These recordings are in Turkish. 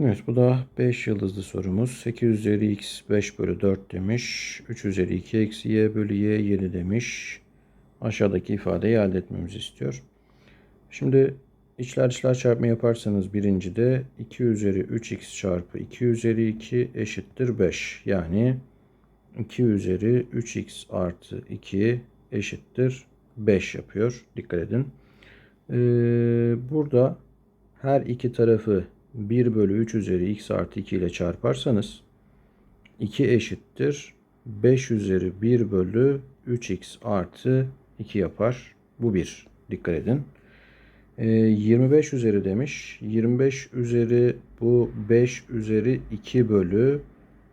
Evet bu da 5 yıldızlı sorumuz. 8 üzeri x 5 bölü 4 demiş. 3 üzeri 2 eksi y bölü y 7 demiş. Aşağıdaki ifadeyi elde etmemizi istiyor. Şimdi içler dışlar çarpma yaparsanız birincide 2 üzeri 3x çarpı 2 üzeri 2 eşittir 5. Yani 2 üzeri 3x artı 2 eşittir 5 yapıyor. Dikkat edin. Ee, burada her iki tarafı 1 bölü 3 üzeri x artı 2 ile çarparsanız 2 eşittir 5 üzeri 1 bölü 3x artı 2 yapar. Bu 1. Dikkat edin. Ee, 25 üzeri demiş. 25 üzeri bu 5 üzeri 2 bölü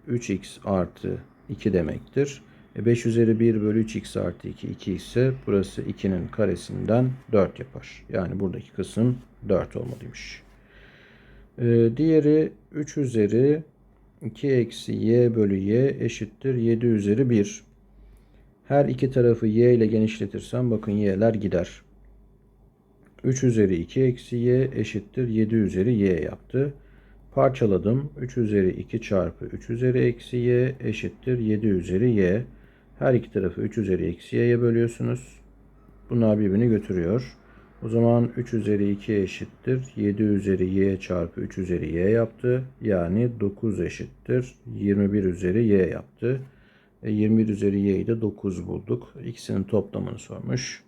3x artı 2 demektir. E 5 üzeri 1 bölü 3x artı 2 2 ise burası 2'nin karesinden 4 yapar. Yani buradaki kısım 4 olmalıymış. Ee, diğeri 3 üzeri 2 eksi y bölü y eşittir 7 üzeri 1. Her iki tarafı y ile genişletirsem bakın y'ler gider. 3 üzeri 2 eksi y eşittir 7 üzeri y yaptı. Parçaladım. 3 üzeri 2 çarpı 3 üzeri eksi y eşittir 7 üzeri y. Her iki tarafı 3 üzeri eksi y'ye bölüyorsunuz. Bunlar birbirini götürüyor. O zaman 3 üzeri 2 eşittir 7 üzeri y çarpı 3 üzeri y yaptı. Yani 9 eşittir 21 üzeri y yaptı. E 21 üzeri y'yi de 9 bulduk. İkisinin toplamını sormuş.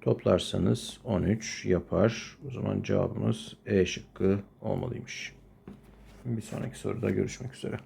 Toplarsanız 13 yapar. O zaman cevabımız E şıkkı olmalıymış. Bir sonraki soruda görüşmek üzere.